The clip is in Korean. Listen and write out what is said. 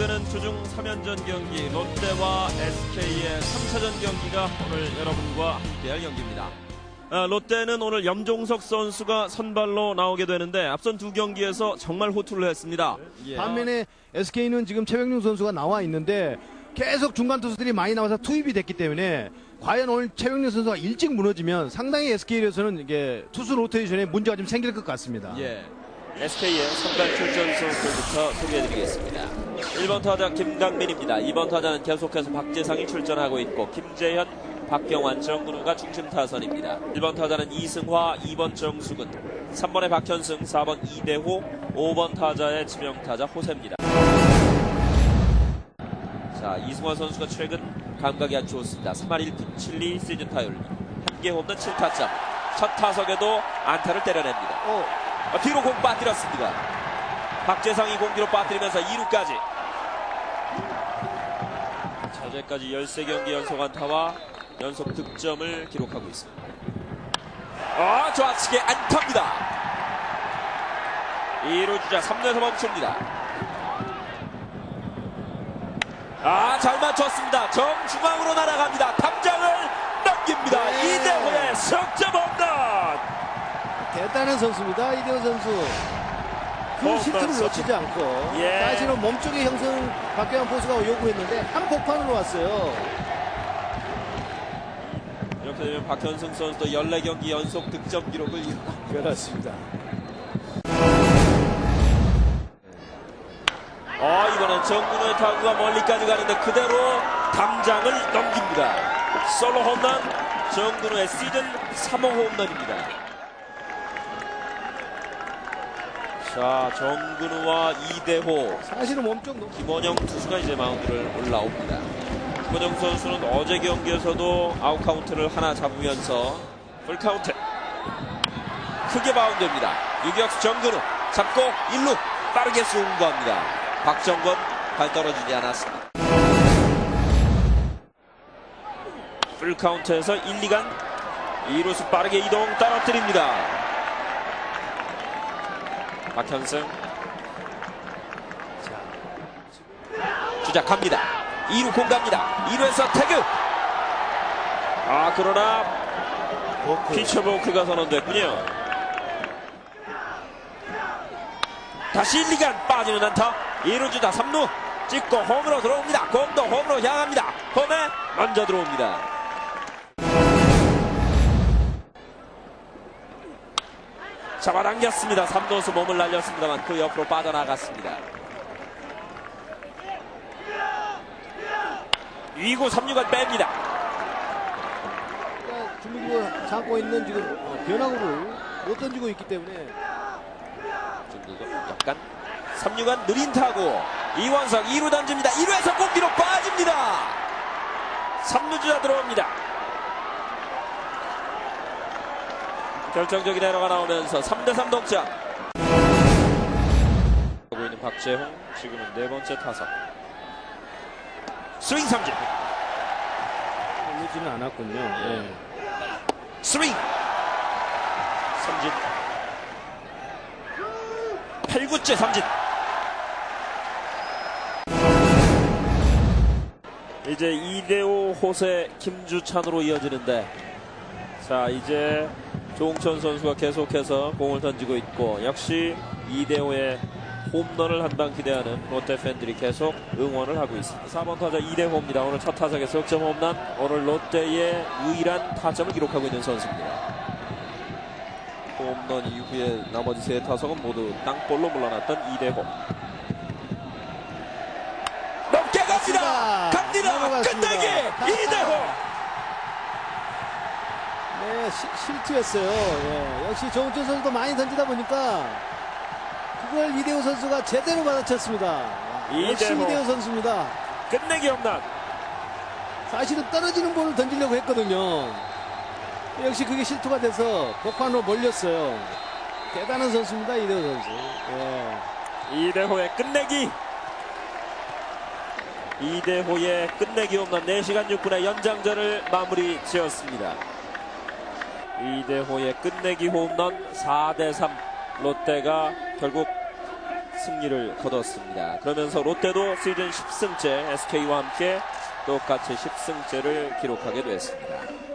시작되는 주중 3연전 경기 롯데와 SK의 3차전 경기가 오늘 여러분과 함께할 경기입니다. 아, 롯데는 오늘 염종석 선수가 선발로 나오게 되는데 앞선 두 경기에서 정말 호투를 했습니다. 예. 반면에 SK는 지금 최백룡 선수가 나와 있는데 계속 중간 투수들이 많이 나와서 투입이 됐기 때문에 과연 오늘 최백룡 선수가 일찍 무너지면 상당히 SK에서는 이게 투수 로테이션에 문제가 좀 생길 것 같습니다. 예. SK의 선발 출전 선수부터 소개해드리겠습니다. 1번 타자 김강민입니다. 2번 타자는 계속해서 박재상이 출전하고 있고 김재현, 박경환, 정근우가 중심 타선입니다. 1번 타자는 이승화, 2번 정수근, 3번의 박현승, 4번 이대호, 5번 타자의 지명 타자 호세입니다. 자, 이승화 선수가 최근 감각이 아주 좋습니다. 3할 1푼 7리 시즌 타율, 한개 홈런 7타점. 첫 타석에도 안타를 때려냅니다. 어, 아, 뒤로 공 빠뜨렸습니다. 박재상이 공 뒤로 빠뜨리면서 2루까지. 현재까지 13경기 연속 안타와 연속 득점을 기록하고 있습니다. 아, 좌측에 안타입니다. 2루 주자 3루에서 멈춥니다. 아, 잘 맞췄습니다. 정중앙으로 날아갑니다. 탐장을 넘깁니다. 네. 이대호의 석점! 대단한 선수입니다. 이대호 선수. 그 어, 실수를 그렇죠. 놓치지 않고 예. 사실은 몸쪽의 형성 박경환 포수가 요구했는데 한 복판으로 왔어요. 이렇게 되면 박현승 선수도 14경기 연속 득점 기록을 이루고 그렇습니다. 어, 이번엔 정문호의 타구가 멀리까지 가는데 그대로 담장을 넘깁니다. 솔로 홈런 정근우의 시즌 3호 홈런입니다. 자, 정근우와 이대호, 사실은 몸쪽 높- 김원영 투수가 이제 마운드를 올라옵니다. 김원영 선수는 어제 경기에서도 아웃 카운트를 하나 잡으면서 풀 카운트 크게 바운드입니다. 유격수 정근우 잡고 1루 빠르게 승부합니다. 박정권 발 떨어지지 않았습니다. 풀 카운트에서 1, 2간 2루수 빠르게 이동 떨어뜨립니다. 박현승. 2루 공 갑니다. 2루에서 태그. 아 그러나. 피처보크가 선언됐군요. 다시 1, 2간 빠지는 안타. 2루 주자 3루 찍고 홈으로 들어옵니다. 공도 홈으로 향합니다. 홈에 먼저 들어옵니다. 잡아당겼습니다. 3루수 몸을 날렸습니다만 그 옆으로 빠져나갔습니다. 2구 3루간 뺍니다. 중국으로 잡고 있는 지금 어, 변화구를 못 던지고 있기 때문에 정도도 약간 3루간 느린 타구 이원석 2루 던집니다 1루에서 공기로 빠집니다 3루 주자 들어옵니다 결정적인 에러가 나오면서 3대3 동점. 하고 있는 박재홍 지금은 네 번째 타석. 스윙 삼진. 걸리지는 않았군요. 예. 스윙 삼진. 8구째 삼진. 이제 이대호 호세 김주찬으로 이어지는데 자 이제 조홍천 선수가 계속해서 공을 던지고 있고 역시 이대호의 홈런을 한방 기대하는 롯데 팬들이 계속 응원을 하고 있습니다. 4번 타자 이대호입니다. 오늘 첫 타석에 석점 홈런 오늘 롯데의 유일한 타점을 기록하고 있는 선수입니다. 홈런 이후에 나머지 세 타석은 모두 땅볼로 물러났던 이대호. 높게 갑니다. 갑니다. 끝내기 이대호. 네, 시- 실투였어요. 예. 역시 정우철 선수도 많이 던지다 보니까 그걸 이대호 선수가 제대로 받아쳤습니다. 와, 역시 이대호. 이대호 선수입니다. 끝내기 홈런. 사실은 떨어지는 볼을 던지려고 했거든요. 역시 그게 실투가 돼서 복판으로 몰렸어요. 대단한 선수입니다, 이대호 선수. 예. 이대호의 끝내기. 이대호의 끝내기 홈런 4시간 6분의 연장전을 마무리 지었습니다. 이대호의 끝내기 홈런 4대3 롯데가 결국 승리를 거뒀습니다. 그러면서 롯데도 시즌 10승째 SK와 함께 똑같이 10승째를 기록하게 됐습니다.